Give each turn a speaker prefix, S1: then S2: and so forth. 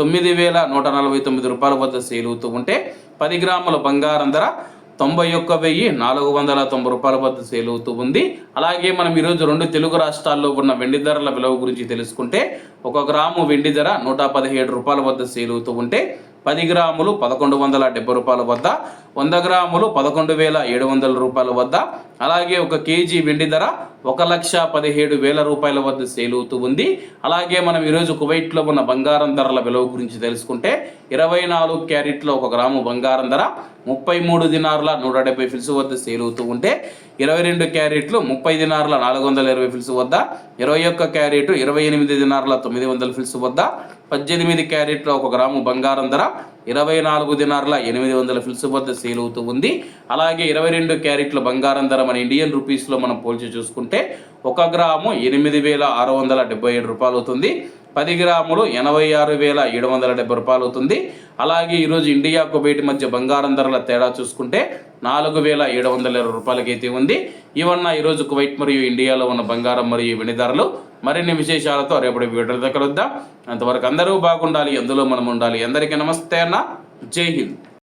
S1: తొమ్మిది వేల నూట నలభై తొమ్మిది రూపాయల వద్ద సేల్ అవుతూ ఉంటే పది గ్రాముల బంగారం ధర తొంభై ఒక్క వెయ్యి నాలుగు వందల తొంభై రూపాయల వద్ద సేల్ అవుతూ ఉంది. అలాగే మనం ఈరోజు రెండు తెలుగు రాష్ట్రాల్లో ఉన్న వెండి ధరల విలువ గురించి తెలుసుకుంటే ఒక గ్రాము వెండి ధర నూట పదిహేడు రూపాయల వద్ద సేల్ అవుతూ ఉంటే పది గ్రాములు పదకొండు వందల డెబ్బై రూపాయల వద్ద వంద గ్రాములు పదకొండు వేల ఏడు వందల రూపాయల వద్ద అలాగే ఒక కేజీ వెండి ధర ఒక లక్ష పదిహేడు వేల రూపాయల వద్ద సేల్ అవుతూ ఉంది. అలాగే మనం ఈరోజు కువైట్లో ఉన్న బంగారం ధరల విలువ గురించి తెలుసుకుంటే ఇరవై నాలుగు క్యారెట్లో ఒక గ్రాము బంగారం ధర ముప్పై మూడు దినార్ల నూట డెబ్బై ఫిల్స్ వద్ద సేల్ అవుతూ ఉంటే ఇరవై రెండు క్యారెట్లు ముప్పై దినార్ల నాలుగు వందల ఇరవై ఫిల్స్ వద్ద ఇరవై ఒక్క క్యారెట్ ఇరవై ఎనిమిది దినార్ల తొమ్మిది వందల ఫిల్స్ వద్ద పద్దెనిమిది క్యారెట్ల ఒక గ్రాము బంగారం ధర. ఇరవై నాలుగు దినార్ల ఎనిమిది వందల ఫిల్స్ వద్ద సేల్ అవుతూ ఉంది. అలాగే ఇరవై రెండు క్యారెట్ల బంగారం ధర మన ఇండియన్ రూపీస్లో మనం పోల్చి చూసుకుంటే ఒక గ్రాము ఎనిమిది వేల ఆరు వందల డెబ్బై ఏడు రూపాయలు అవుతుంది. పది గ్రాములు ఎనభై ఆరు వేల ఏడు వందల డెబ్బై రూపాయలు అవుతుంది. అలాగే ఈరోజు ఇండియా కువైట్ మధ్య బంగారం ధరల తేడా చూసుకుంటే నాలుగు వేల ఏడు వందల ఇరవై రూపాయలకైతే ఉంది. ఇవన్న ఈరోజు కువైట్ మరియు ఇండియాలో ఉన్న బంగారం మరియు వెండి ధరలు. మరిన్ని విశేషాలతో రేపటి వీడియో కలుద్దాం. అంతవరకు అందరూ బాగుండాలి అందులో మనం ఉండాలి. అందరికీ నమస్తే అన్న. జై హింద్